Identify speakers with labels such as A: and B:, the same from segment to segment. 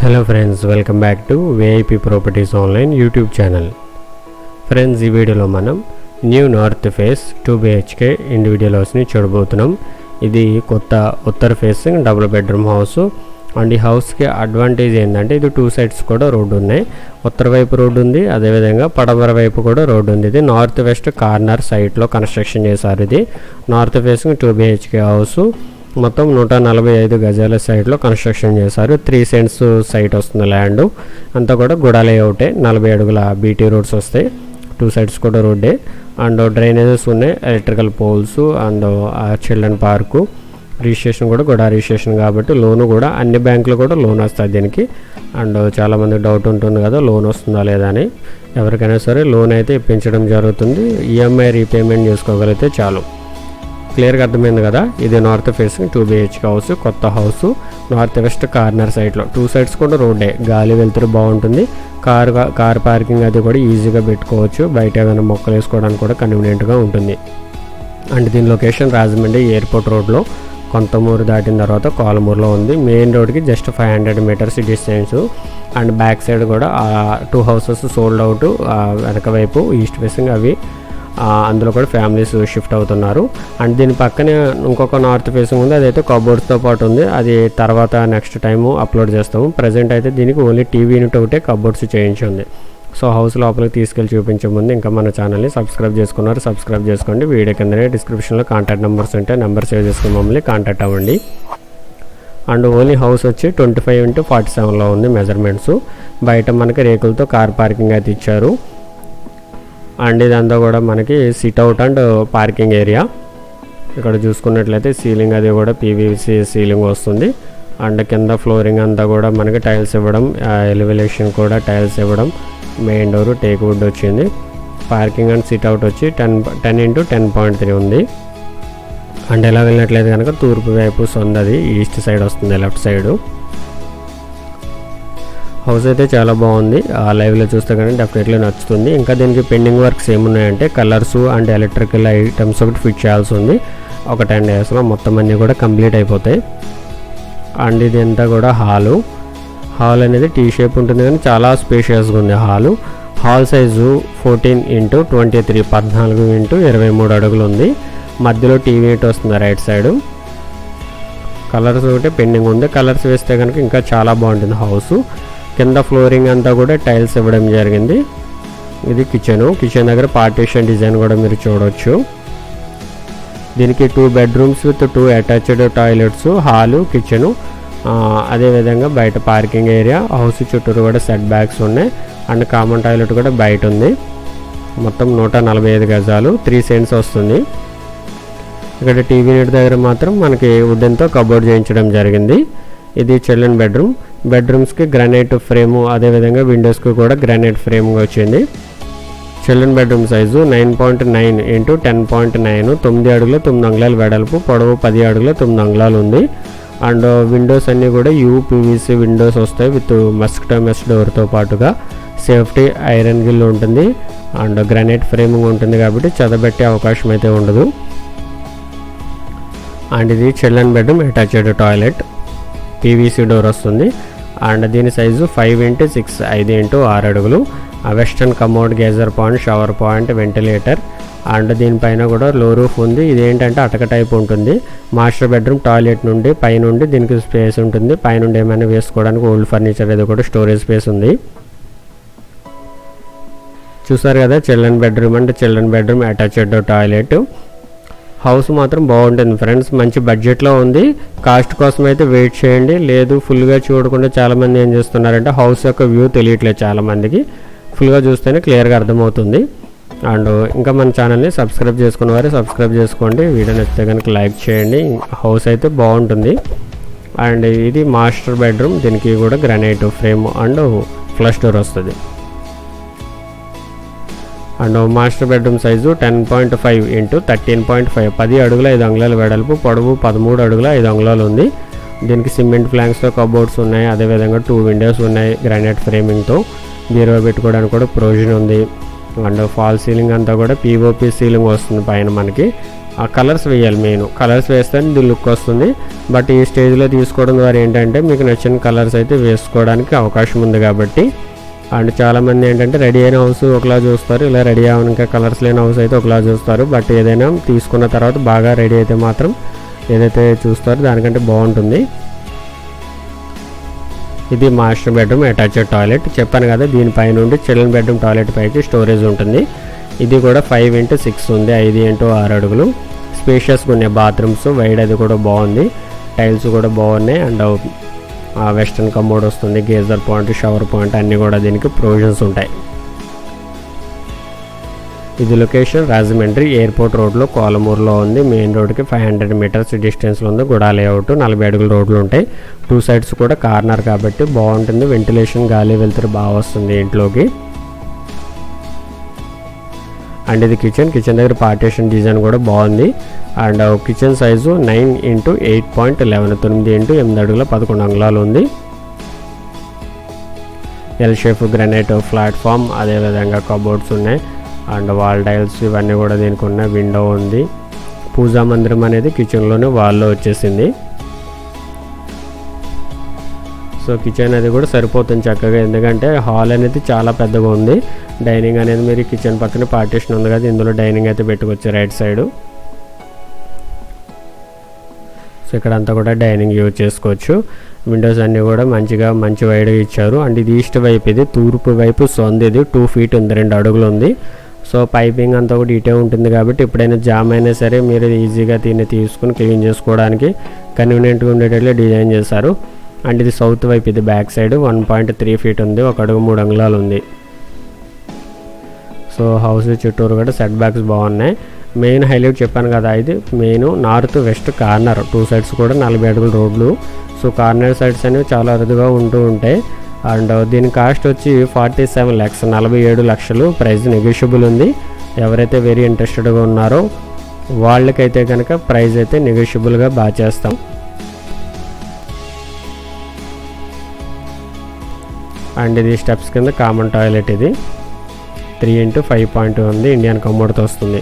A: Hello friends welcome back to VIP properties online YouTube channel friends ఈ వీడియోలో మనం new north face two BHK individual హౌస్ని చూడబోతున్నాం. ఇది కొత్త ఉత్తర facing double bedroom house and ఈ హౌస్కి అడ్వాంటేజ్ ఏంటంటే ఇది టూ సైడ్స్ కూడా రోడ్డు ఉన్నాయి. ఉత్తర వైపు రోడ్డు ఉంది అదేవిధంగా పడమర వైపు కూడా రోడ్డు ఉంది. ఇది నార్త్ వెస్ట్ కార్నర్ సైట్లో కన్స్ట్రక్షన్ చేశారు ఇది. North facing two BHK house మొత్తం నూట నలభై ఐదు గజాల సైట్లో కన్స్ట్రక్షన్ చేశారు. త్రీ సెంట్స్ సైట్ వస్తుంది ల్యాండ్. అంతా కూడా గుడా లేఅవుటే నలభై అడుగుల బీటీ రోడ్స్ వస్తాయి. టూ సైడ్స్ కూడా రోడ్డే. అండ్ డ్రైనేజెస్ ఉన్నాయి. Electrical poles and children park. Registration కూడా కూడా రిజిస్ట్రేషన్ కాబట్టి లోన్ కూడా అన్ని బ్యాంకులు కూడా లోన్ వస్తుంది దీనికి. అండ్ చాలామంది డౌట్ ఉంటుంది కదా లోన్ వస్తుందా లేదా అని. ఎవరికైనా సరే లోన్ అయితే ఇప్పించడం జరుగుతుంది. ఈఎంఐ రీపేమెంట్ చేసుకోగలిగితే చాలు. క్లియర్గా అర్థమైంది కదా? ఇది north facing two BHK house కొత్త హౌస్ నార్త్ వెస్ట్ కార్నర్ సైడ్లో. టూ సైడ్స్ కూడా రోడ్డే. గాలి వెళ్తురు బాగుంటుంది. కార్ కార్ పార్కింగ్ అది కూడా ఈజీగా పెట్టుకోవచ్చు. బయట ఏమైనా మొక్కలు వేసుకోవడానికి కూడా కన్వీనియంట్గా ఉంటుంది. అండ్ దీని లొకేషన్ రాజమండ్రి ఎయిర్పోర్ట్ రోడ్లో. కొంతమూరు దాటిన తర్వాత కోలమూరులో ఉంది. మెయిన్ రోడ్కి just five hundred metres distance. And back side కూడా టూ హౌసెస్ సోల్డ్ అవుట్ వెనక వైపు ఈస్ట్ ఫేసింగ్ అవి. అందులో కూడా ఫ్యామిలీస్ షిఫ్ట్ అవుతున్నారు. అండ్ దీని పక్కనే ఇంకొక నార్త్ ఫేసింగ్ ఉంది అదైతే కబోర్డ్స్తో పాటు ఉంది. అది తర్వాత నెక్స్ట్ టైం అప్లోడ్ చేస్తాము. ప్రజెంట్ అయితే దీనికి ఓన్లీ టీవీ యూనిట్ ఒకటే కబోర్డ్స్ చేయించి ఉంది. సో హౌస్ లోపలికి తీసుకెళ్ళి చూపించే ముందు ఇంకా మన ఛానల్ని సబ్స్క్రైబ్ చేసుకున్నారు సబ్స్క్రైబ్ చేసుకోండి. వీడియో కిందనే డిస్క్రిప్షన్లో కాంటాక్ట్ నెంబర్స్ ఉంటాయి నెంబర్ సేవ్ చేసుకుని మమ్మల్ని కాంటాక్ట్ అవ్వండి. అండ్ ఓన్లీ హౌస్ వచ్చి ట్వంటీ ఫైవ్ ఇంటూ ఫార్టీ సెవెన్లో ఉంది మెజర్మెంట్స్. బయట మనకి రేకులతో కార్ పార్కింగ్ అయితే ఇచ్చారు. అండ్ ఇదంతా కూడా మనకి sit out and parking area ఇక్కడ చూసుకున్నట్లయితే సీలింగ్ అది కూడా పీవీసీ సీలింగ్ వస్తుంది. అండ్ కింద ఫ్లోరింగ్ అంతా కూడా మనకి టైల్స్ ఇవ్వడం ఎలివేషన్ కూడా టైల్స్ ఇవ్వడం మెయిన్ డోర్ టేక్ వుడ్ వచ్చింది. పార్కింగ్ అండ్ సిట్ అవుట్ వచ్చి ten ten into ten point three ఉంది. అండ్ ఎలా వెళ్ళినట్లయితే కనుక తూర్పు వైపు సొందది ఈస్ట్ సైడ్ వస్తుంది లెఫ్ట్ సైడు హౌస్ అయితే చాలా బాగుంది. ఆ లైవ్లో చూస్తే కానీ డెఫినెట్లీ నచ్చుతుంది. ఇంకా దీనికి పెండింగ్ వర్క్స్ ఏమున్నాయంటే కలర్స్ అండ్ ఎలక్ట్రికల్ ఐటమ్స్ ఒకటి ఫిట్ చేయాల్సి ఉంది ఒక టెన్ డేస్లో మొత్తం అన్నీ కూడా కంప్లీట్ అయిపోతాయి. అండ్ ఇది అంతా కూడా హాలు. హాల్ అనేది టీ షేప్ ఉంటుంది కానీ చాలా స్పేషియస్గా ఉంది hall. Hall size fourteen into twenty three పద్నాలుగు ఇంటూ ఇరవై మూడు అడుగులు ఉంది. మధ్యలో టీవీ యూనిట్ వస్తుంది రైట్ సైడు కలర్స్ ఒకటి పెండింగ్ ఉంది. కలర్స్ వేస్తే కనుక ఇంకా చాలా బాగుంటుంది హౌస్ కింద ఫ్లోరింగ్ అంతా కూడా టైల్స్ ఇవ్వడం జరిగింది. ఇది కిచెన్. కిచెన్ దగ్గర పార్టీషన్ డిజైన్ కూడా మీరు చూడవచ్చు దీనికి two bedrooms with two attached toilets hall kitchen. అదేవిధంగా బయట పార్కింగ్ ఏరియా హౌస్ చుట్టూరు కూడా సెట్ బ్యాగ్స్ ఉన్నాయి. అండ్ కామన్ టాయిలెట్ కూడా బయట ఉంది. మొత్తం నూట నలభై ఐదు గజాలు త్రీ సెంట్స్ వస్తుంది. ఇక్కడ టీవీ నీటి దగ్గర మాత్రం మనకి వుడెన్తో కబోర్డ్ చేయించడం జరిగింది. ఇది చిల్డ్రన్ బెడ్రూమ్ బెడ్రూమ్స్కి గ్రానైట్ ఫ్రేము అదేవిధంగా విండోస్కి కూడా గ్రానైట్ ఫ్రేమ్ వచ్చింది. Children bedroom size nine point nine into ten point nine తొమ్మిది అడుగుల తొమ్మిది అంగుళాలు వెడల్పు పొడవు పది అడుగుల తొమ్మిది అంగుళాలు ఉంది. అండ్ విండోస్ అన్నీ కూడా యూపీవీసీ విండోస్ వస్తాయి విత్ మస్కిటో మెస్ డోర్తో పాటుగా. సేఫ్టీ ఐరన్ గిల్ ఉంటుంది. అండ్ గ్రానైట్ ఫ్రేమింగ్ ఉంటుంది కాబట్టి చదబెట్టే అవకాశం అయితే ఉండదు. అండ్ ఇది children bedroom attached toilet PVC door వస్తుంది. అండ్ దీని సైజు ఫైవ్ ఇంటూ సిక్స్ ఐదు ఇంటూ ఆరు అడుగులు. Western commode geyser point shower point ventilator. And దీనిపైన కూడా లో రూఫ్ ఉంది. ఇదేంటంటే అటక టైప్ ఉంటుంది. మాస్టర్ బెడ్రూమ్ టాయిలెట్ నుండి పైనుండి దీనికి స్పేస్ ఉంటుంది. పైనుండి ఏమైనా వేసుకోవడానికి ఓల్డ్ ఫర్నిచర్ అది కూడా స్టోరేజ్ స్పేస్ ఉంది. చూసారు కదా చిల్డ్రన్ బెడ్రూమ్ అంటే children bedroom attached toilet. House మాత్రం బాగుంటుంది ఫ్రెండ్స్. మంచి బడ్జెట్లో ఉంది. కాస్ట్ కోసం అయితే వెయిట్ చేయండి. లేదు ఫుల్గా చూడకుండా చాలామంది ఏం చేస్తున్నారంటే హౌస్ యొక్క వ్యూ తెలియట్లేదు చాలామందికి. ఫుల్గా చూస్తేనే క్లియర్గా అర్థమవుతుంది. అండ్ ఇంకా మన ఛానల్ని సబ్స్క్రైబ్ చేసుకున్న వారు సబ్స్క్రైబ్ చేసుకోండి. వీడియో నచ్చితే కనుక లైక్ చేయండి. హౌస్ అయితే బాగుంటుంది. అండ్ ఇది మాస్టర్ బెడ్రూమ్. దీనికి కూడా granite frame and flush door వస్తుంది. And master bedroom size ten point five into thirteen point five. పది అడుగుల ఐదు అంగుళాల వెడల్పు పొడవు పదమూడు అడుగుల ఐదు అంగుళాలు ఉంది. దీనికి సిమెంట్ ఫ్లాంక్స్తో కబోర్డ్స్ ఉన్నాయి అదేవిధంగా టూ విండోస్ ఉన్నాయి గ్రానైట్ ఫ్రేమింగ్తో. బీరువా పెట్టుకోవడానికి కూడా ప్రొవిజన్ ఉంది. అండ్ ఫాల్ సీలింగ్ అంతా కూడా పీఓపీ సీలింగ్ వస్తుంది పైన మనకి. ఆ కలర్స్ వేయాలి మెయిన్. కలర్స్ వేస్తే ఇది లుక్ వస్తుంది. బట్ ఈ స్టేజ్లో తీసుకోవడం ద్వారా ఏంటంటే మీకు నచ్చిన కలర్స్ అయితే వేసుకోవడానికి అవకాశం ఉంది కాబట్టి అండ్ చాలామంది ఏంటంటే రెడీ అయిన హౌస్ ఒకలా చూస్తారు ఇలా రెడీ అవ్వడానికి కలర్స్ లేని హౌస్ అయితే ఒకలా చూస్తారు. బట్ ఏదైనా తీసుకున్న తర్వాత బాగా రెడీ అయితే మాత్రం ఏదైతే చూస్తారో దానికంటే బాగుంటుంది. ఇది మాస్టర్ బెడ్రూమ్ అటాచ్డ్ టాయిలెట్ చెప్పాను కదా దీనిపై నుండి చిల్డ్రన్ బెడ్రూమ్ టాయిలెట్ పైకి స్టోరేజ్ ఉంటుంది. ఇది కూడా ఫైవ్ ఇంటూ సిక్స్ ఉంది ఐదు ఇంటూ ఆరు అడుగులు. స్పేషియస్గా ఉన్నాయి బాత్రూమ్స్ వైడ్ అది కూడా బాగుంది. టైల్స్ కూడా బాగున్నాయి అండ్ వెస్ట్రన్ కమోడ్ వస్తుంది గేజర్ పాయింట్ షవర్ పాయింట్ అన్నీ కూడా దీనికి ప్రొవిజన్స్ ఉంటాయి. ఇది లొకేషన్ రాజమండ్రి ఎయిర్పోర్ట్ రోడ్లో కోలమూరులో ఉంది. మెయిన్ రోడ్కి ఫైవ్ హండ్రెడ్ మీటర్స్ డిస్టెన్స్లో ఉంది. గుడా లేఅవుట్ నలభై అడుగుల రోడ్లు ఉంటాయి. టూ సైడ్స్ కూడా కార్నర్ కాబట్టి బాగుంటుంది. వెంటిలేషన్ గాలి వెళ్తురు బాగా వస్తుంది ఇంట్లోకి. అండ్ ఇది కిచెన్. కిచెన్ దగ్గర పార్టీషన్ డిజైన్ కూడా బాగుంది. And kitchen size nine into eight point eleven తొమ్మిది ఇంటూ ఎనిమిది అడుగుల పదకొండు అంగుళాలు ఉంది. ఎల్ షేప్ గ్రనైట్ ప్లాట్ఫామ్ అదేవిధంగా కబోర్డ్స్ ఉన్నాయి. అండ్ వాల్ టైల్స్ ఇవన్నీ కూడా దీనికి ఉన్నాయి. విండో ఉంది. పూజా మందిరం అనేది కిచెన్లోనే వాల్లో వచ్చేసింది. సో కిచెన్ అది కూడా సరిపోతుంది చక్కగా. ఎందుకంటే హాల్ అనేది చాలా పెద్దగా ఉంది. డైనింగ్ అనేది మీరు కిచెన్ పక్కన పార్టీషన్ ఉంది కదా ఇందులో డైనింగ్ అయితే పెట్టుకోవచ్చు రైట్ సైడ్ సో ఇక్కడ అంతా కూడా డైనింగ్ యూజ్ చేసుకోవచ్చు. విండోస్ అన్నీ కూడా మంచిగా మంచి వైడ్గా ఇచ్చారు. అండ్ ఇది ఈస్ట్ వైపు ఇది తూర్పు వైపు సొంది ఇది టూ ఫీట్ ఉంది రెండు అడుగులు ఉంది. సో పైపింగ్ అంతా కూడా ఇటే ఉంటుంది కాబట్టి ఎప్పుడైనా జామ్ అయినా సరే మీరు ఈజీగా దీన్ని తీసుకుని క్లీన్ చేసుకోవడానికి కన్వీనియంట్గా ఉండేటట్లు డిజైన్ చేశారు. అండ్ ఇది సౌత్ వైపు ఇది back side one point three feet ఉంది ఒక అడుగు మూడు అంగుళాలు ఉంది. సో హౌస్ చుట్టూరు కూడా సెట్ బ్యాక్స్ బాగున్నాయి. మెయిన్ హైలైట్ చెప్పాను కదా ఇది main north west corner two sides కూడా నలభై అడుగుల రోడ్లు. సో కార్నర్ సైడ్స్ అనేవి చాలా అరుదుగా ఉంటూ ఉంటాయి. అండ్ uh, దీని కాస్ట్ వచ్చి ఫార్టీ సెవెన్ ల్యాక్స్ నలభై ఏడు లక్షలు. ప్రైస్ నెగోషియబుల్ ఉంది. ఎవరైతే వెరీ ఇంట్రెస్టెడ్గా ఉన్నారో వాళ్ళకైతే కనుక ప్రైస్ అయితే నెగోషియబుల్గా బాగా చేస్తాం అండ్ ఇది స్టెప్స్ కింద కామన్ టాయిలెట్ ఇది. త్రీ ఇంటూ ఫైవ్ పాయింట్ ఉంది. ఇండియన్ కమ్మోడ్తో వస్తుంది.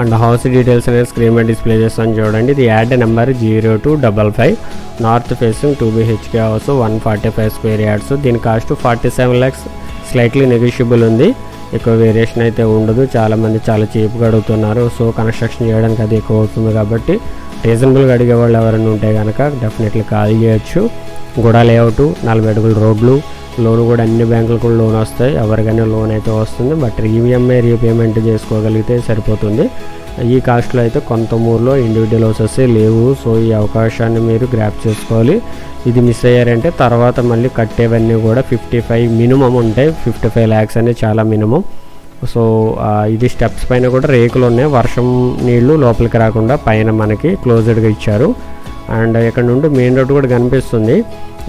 A: అండ్ హౌస్ డీటెయిల్స్ అనేది స్క్రీన్ మీద డిస్ప్లే చేస్తాను చూడండి. ఇది ad number zero two double five. North facing two BHK house one forty five square yards. దీని cost forty seven lakhs. Slightly negotiable ఉంది. ఎక్కువ వేరియేషన్ అయితే ఉండదు. చాలామంది చాలా చీప్గా అడుగుతున్నారు. సో కన్స్ట్రక్షన్ చేయడానికి అది ఎక్కువ అవుతుంది కాబట్టి రీజనబుల్గా అడిగే వాళ్ళు ఎవరైనా ఉంటే కనుక డెఫినెట్లీ కాల్ చేయొచ్చు. గుడా లేఅవుట్ నలభై అడుగుల రోడ్లు లోన్ కూడా అన్ని బ్యాంకులకు కూడా లోన్ వస్తాయి. ఎవరికైనా లోన్ అయితే వస్తుంది. బట్ ఈఎంఐ రీపేమెంట్ చేసుకోగలిగితే సరిపోతుంది. ఈ కాస్ట్లో అయితే కొంత ఊర్లో ఇండివిజువల్ హౌసెస్ లేవు. సో ఈ అవకాశాన్ని మీరు గ్రాప్ చేసుకోవాలి. ఇది మిస్ అయ్యారంటే తర్వాత మళ్ళీ కట్టేవన్నీ కూడా ఫిఫ్టీ ఫైవ్ మినిమం ఉంటాయి. ఫిఫ్టీ ఫైవ్ ల్యాక్స్ అనేది చాలా మినిమం. సో ఇది స్టెప్స్ పైన కూడా రేకులు ఉన్నాయి. వర్షం నీళ్ళు లోపలికి రాకుండా పైన మనకి క్లోజ్డ్గా ఇచ్చారు. అండ్ ఇక్కడ నుండి మెయిన్ రోడ్ కూడా కనిపిస్తుంది.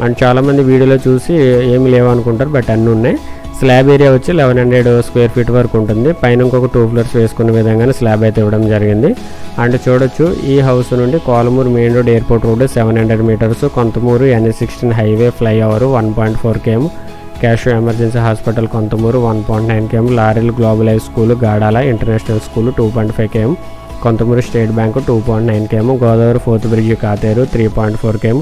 A: అండ్ చాలామంది వీడియోలో చూసి ఏమి లేవనుకుంటారు బట్ అన్నీ ఉన్నాయి. స్లాబ్ ఏరియా వచ్చి లెవెన్ హండ్రెడ్ స్క్వేర్ ఫీట్ వరకు ఉంటుంది. పైన ఇంకొక టూ ఫ్లోర్స్ వేసుకునే విధంగానే స్లాబ్ అయితే ఇవ్వడం జరిగింది. అండ్ చూడొచ్చు ఈ హౌస్ నుండి Kolamuru main road airport road seven hundred metres Konthamuru NH sixteen highway flyover one point four KM. Cash emergency hospital Konthamuru one point nine KM Laurel global high school Gadala international school two point five KM Konthamuru State Bank two point nine KM Godavari fourth bridge Katheru three point four KM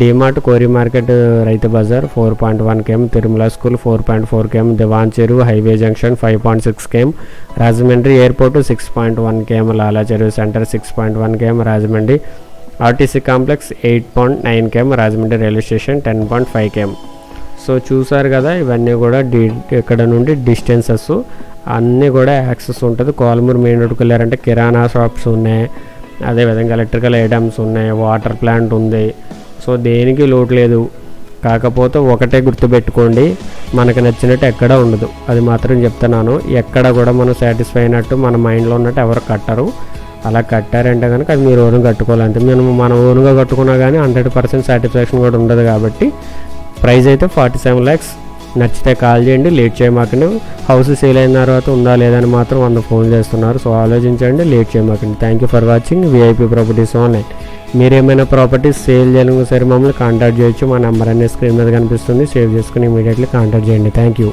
A: DMart కోరి market Rythu Bazar four point one KM Tirumala school four point four KM Diwan Cheruvu highway junction five point six KM Rajahmundry airport six point one KM Lala Cheruvu centre six point one KM Rajahmundry RTC complex eight point nine KM Rajahmundry railway station ten point five KM so చూసారు కదా ఇవన్నీ కూడా D ఇక్కడ నుండి distances. అన్నీ కూడా access ఉంటుంది. Kolamuru main రోడ్కి వెళ్ళారంటే కిరాణా షాప్స్ ఉన్నాయి. అదేవిధంగా ఎలక్ట్రికల్ ఐటమ్స్ ఉన్నాయి. వాటర్ ప్లాంట్ ఉంది. సో దేనికి లోటు లేదు. కాకపోతే ఒకటే గుర్తుపెట్టుకోండి మనకు నచ్చినట్టు ఎక్కడ ఉండదు. అది మాత్రం చెప్తున్నాను. ఎక్కడ కూడా మనం సాటిస్ఫై అయినట్టు మన మైండ్లో ఉన్నట్టు ఎవరు కట్టరు. అలా కట్టారంటే కనుక అది మీరు ఓనుగా కట్టుకోవాలంటే మనం మనం ఓన్గా కట్టుకున్నా కానీ హండ్రెడ్ పర్సెంట్ సాటిస్ఫాక్షన్ కూడా ఉండదు కాబట్టి ప్రైస్ అయితే ఫార్టీ సెవెన్ ల్యాక్స్. నచ్చితే కాల్ చేయండి లేట్ చేయమాకండి. హౌస్ సేల్ అయిన తర్వాత ఉందా లేదని మాత్రం వంద ఫోన్ చేస్తున్నారు. సో ఆలోచించండి లేట్ చేయమాకండి. Thank you for watching VIP properties online మీరు ఏమైనా ప్రాపర్టీస్ సేల్ చేయడం సరే మమ్మల్ని కాంటాక్ట్ చేయొచ్చు. మా నెంబర్ అనేది స్క్రీన్ మీద కనిపిస్తుంది. సేవ్ చేసుకుని ఇమీడియట్లీ కాంటాక్ట్ చేయండి. Thank you